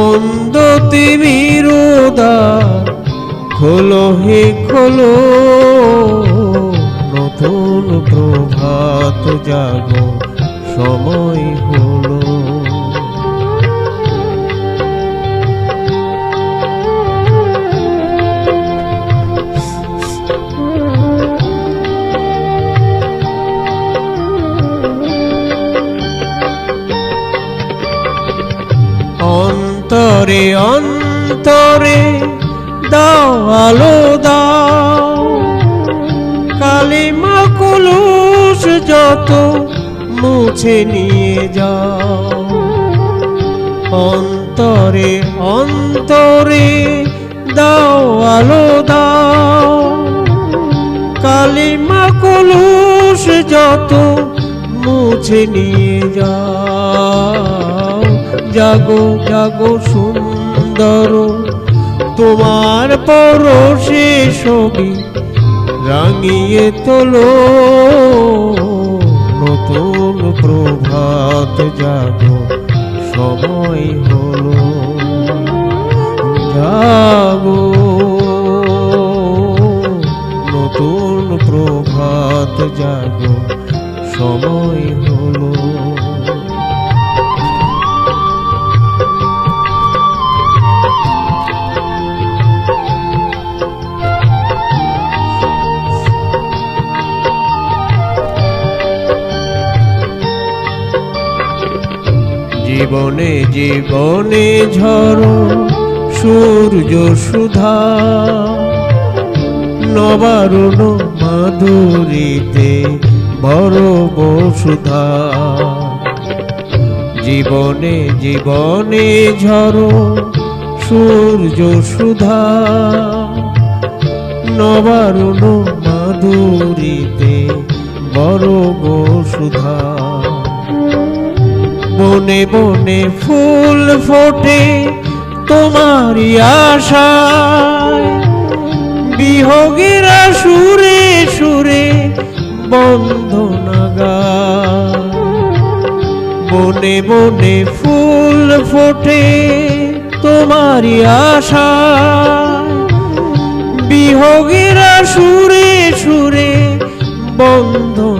অন্ধ তিমিরোদা খোলো হে খোলো নতুন প্রভাত জাগো সময় হলো। অন্তরে অন্তরে দাও আলো, দাও। কালিমা কুলুস যত মুছে নিয়ে যাও। অন্তরে অন্তরে দাও আলো, দাও। কালিমা কুলুস যত মুছে নিয়ে যাও। জাগো জাগো সুন্দর। তোমার পরশে ছবি রাঙিয়ে তোলো। নতুন প্রভাত জাগো, সময় হলো। জাগো। নতুন প্রভাত জাগো, সময় জীবনে জীবনে ঝড় সূর্য সুধা। নবারুণ মাধুরীতে বড় বসুধা। জীবনে জীবনে ঝড় সূর্য সুধা। নবারুণ মাধুরীতে বড় বসুধা। বনে বনে ফুল ফোটে তোমারই আশায়। বিহগেরা সুরে সুরে বন্ধনা গায় বনে বনে ফুল ফোটে তোমারই আশা বিহগেরা সুরে সুরে বন্ধনা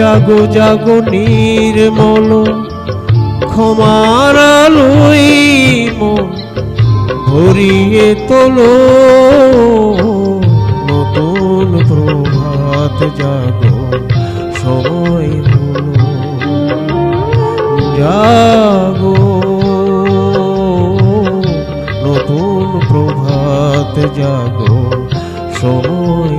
জাগো জাগো নির্মল, ক্ষমার আলোই মন ভরিয়ে তোলো। নতুন প্রভাত জাগো, সময় হলো জাগো, নতুন প্রভাত জাগো, সময়